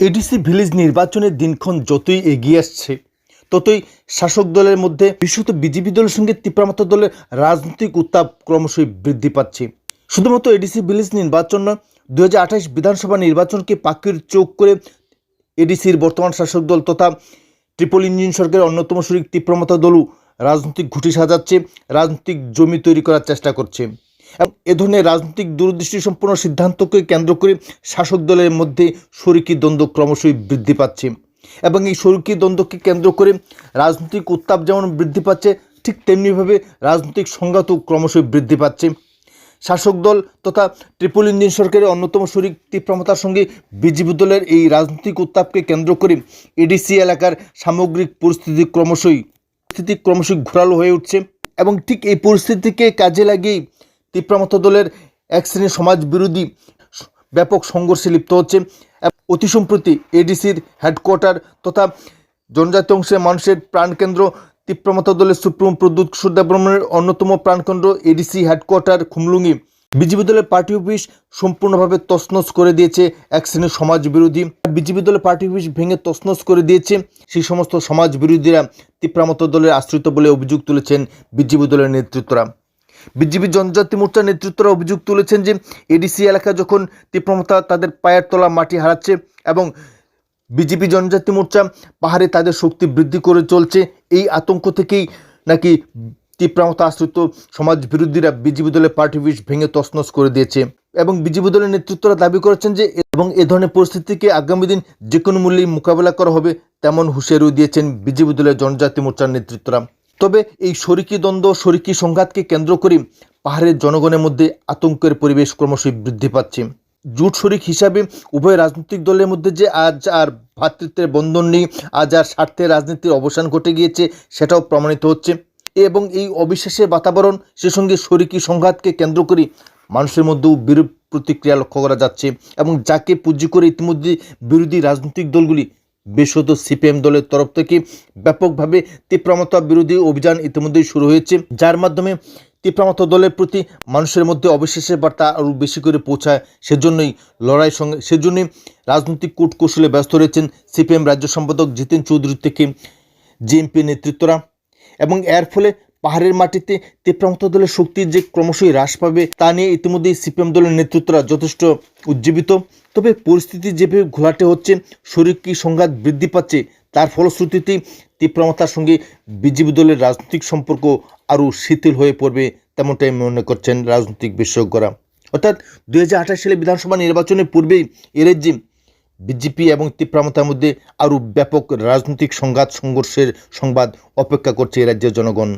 ADC village নির্বাচনের দিনক্ষণ যতই এগিয়ে আসছে, ততই শাসক দলের মধ্যে বিশেষত বিজেপি দলের সঙ্গে তীব্রমাত্রা দলের রাজনৈতিক উত্তাপ ক্রমশই বৃদ্ধি পাচ্ছে। শুধুমাত্র এডিসি ভিলেজ নির্বাচন নয় দু বিধানসভা নির্বাচনকে পাখির চোখ করে এডিসির বর্তমান শাসক দল তথা ট্রিপল ইঞ্জিন সরকারের অন্যতম শরিক তীব্রমতা দলও রাজনৈতিক ঘুঁটি সাজাচ্ছে, রাজনৈতিক জমি তৈরি করার চেষ্টা করছে। এবং এ ধরনের রাজনৈতিক দূরদৃষ্টি সম্পন্ন সিদ্ধান্তকে কেন্দ্র করে শাসক দলের মধ্যে শরিকি দ্বন্দ্ব ক্রমশই বৃদ্ধি পাচ্ছে। এবং এই শরিকি দ্বন্দ্বকে কেন্দ্র করে রাজনৈতিক উত্তাপ যেমন বৃদ্ধি পাচ্ছে, ঠিক তেমনিভাবে রাজনৈতিক সংঘাতও ক্রমশই বৃদ্ধি পাচ্ছে। শাসক দল তথা ট্রিপল ইঞ্জিন সরকারের অন্যতম শরিক তীব্রমতার সঙ্গে বিজেপি দলের এই রাজনৈতিক উত্তাপকে কেন্দ্র করে এডিসি এলাকার সামগ্রিক পরিস্থিতি ক্রমশই পরিস্থিতি ক্রমশই ঘোরালো হয়ে উঠছে। এবং ঠিক এই পরিস্থিতিকে কাজে লাগিয়েই তীব্রমত দলের এক শ্রেণির সমাজ বিরোধী ব্যাপক সংঘর্ষে লিপ্ত হচ্ছে। অতি সম্প্রতি এডিসির হেডকোয়ার্টার তথা জনজাতি অংশের মানুষের প্রাণকেন্দ্র তীব্রমত দলের সুপ্রিম প্রদ্যুৎ সূর্যাব্রহ্মণের অন্যতম প্রাণকেন্দ্র এডিসি হেডকোয়ার্টার খুমলুঙ্গি। বিজেপি দলের পার্টি অফিস সম্পূর্ণভাবে তছনছ করে দিয়েছে এক শ্রেণির সমাজ বিরোধী। বিজেপি দলের পার্টি অফিস ভেঙে তছনছ করে দিয়েছে সেই সমস্ত সমাজ বিরোধীরা তীব্রামত দলের আশ্রিত বলে অভিযোগ তুলেছেন বিজেপি দলের নেতৃত্বরা। বিজেপি জনজাতি মোর্চার নেতৃত্বরা অভিযোগ তুলেছেন যে এডিসি এলাকা যখন তীব্রমতা তাদের পায়ের তলা মাটি হারাচ্ছে এবং বিজেপি জনজাতি মোর্চা পাহাড়ে তাদের শক্তি বৃদ্ধি করে চলছে, এই আতঙ্ক থেকেই নাকি তীব্রামতা আশ্রিত সমাজ বিরোধীরা বিজেপি দলের পার্টি বিষ ভেঙে তসনস করে দিয়েছে এবং বিজেপি দলের নেতৃত্বরা দাবি করেছেন যে এবং এ ধরনের পরিস্থিতিকে আগামী দিন যে কোনো মূল্যেই মোকাবেলা করা হবে, তেমন হুঁশিয়ারিও দিয়েছেন বিজেপি দলের জনজাতি মোর্চার নেতৃত্বরা। তবে এই শরিকি দ্বন্দ্ব, শরিকি সংঘাতকে কেন্দ্র করে পাহাড়ের জনগণের মধ্যে আতঙ্কের পরিবেশ ক্রমশই বৃদ্ধি পাচ্ছে। জুট শরিক হিসাবে উভয় রাজনৈতিক দলের মধ্যে যে আজ আর ভ্রাতৃত্বের বন্ধন নেই, আজ আর স্বার্থের রাজনীতির অবসান ঘটে গিয়েছে সেটাও প্রমাণিত হচ্ছে। এবং এই অবিশ্বাসের বাতাবরণ, সে সঙ্গে শরিকি সংঘাতকে কেন্দ্র করে মানুষের মধ্যেও বিরূপ প্রতিক্রিয়া লক্ষ্য করা যাচ্ছে এবং যাকে পুঁজি করে ইতিমধ্যে বিরোধী রাজনৈতিক দলগুলি বিশেষত সিপিএম দলের তরফ থেকে ব্যাপকভাবে তীব্রমতা বিরোধী অভিযান ইতিমধ্যেই শুরু হয়েছে, যার মাধ্যমে তীব্রমত দলের প্রতি মানুষের মধ্যে অবিশ্বাসের বার্তা আরও বেশি করে পৌঁছায়। সেজন্যই লড়াই সঙ্গে সেজন্যই রাজনৈতিক কূটকৌশলে ব্যস্ত রয়েছেন সিপিএম রাজ্য সম্পাদক জিতেন চৌধুরী থেকে জিএমপি নেতৃত্বরা এবং এর ফলে পাহাড়ের মাটিতে তীব্রমত দলের শক্তির যে ক্রমশই হ্রাস পাবে তা নিয়ে ইতিমধ্যেই সিপিএম দলের নেতৃত্বরা যথেষ্ট উজ্জীবিত। তবে পরিস্থিতি যেভাবে ঘোলাটে হচ্ছে, শরীর কি সংঘাত বৃদ্ধি পাচ্ছে, তার ফলশ্রুতিতেই তীব্রমতার সঙ্গে বিজেপি দলের রাজনৈতিক সম্পর্ক আরও শিথিল হয়ে পড়বে তেমনটাই মনে করছেন রাজনৈতিক বিশেষজ্ঞরা। অর্থাৎ দুই সালে বিধানসভা নির্বাচনের পূর্বেই এ রাজ্যে বিজেপি এবং তীব্রমতার মধ্যে আরও ব্যাপক রাজনৈতিক সংঘাত, সংঘর্ষের সংবাদ অপেক্ষা করছে রাজ্যের জনগণ।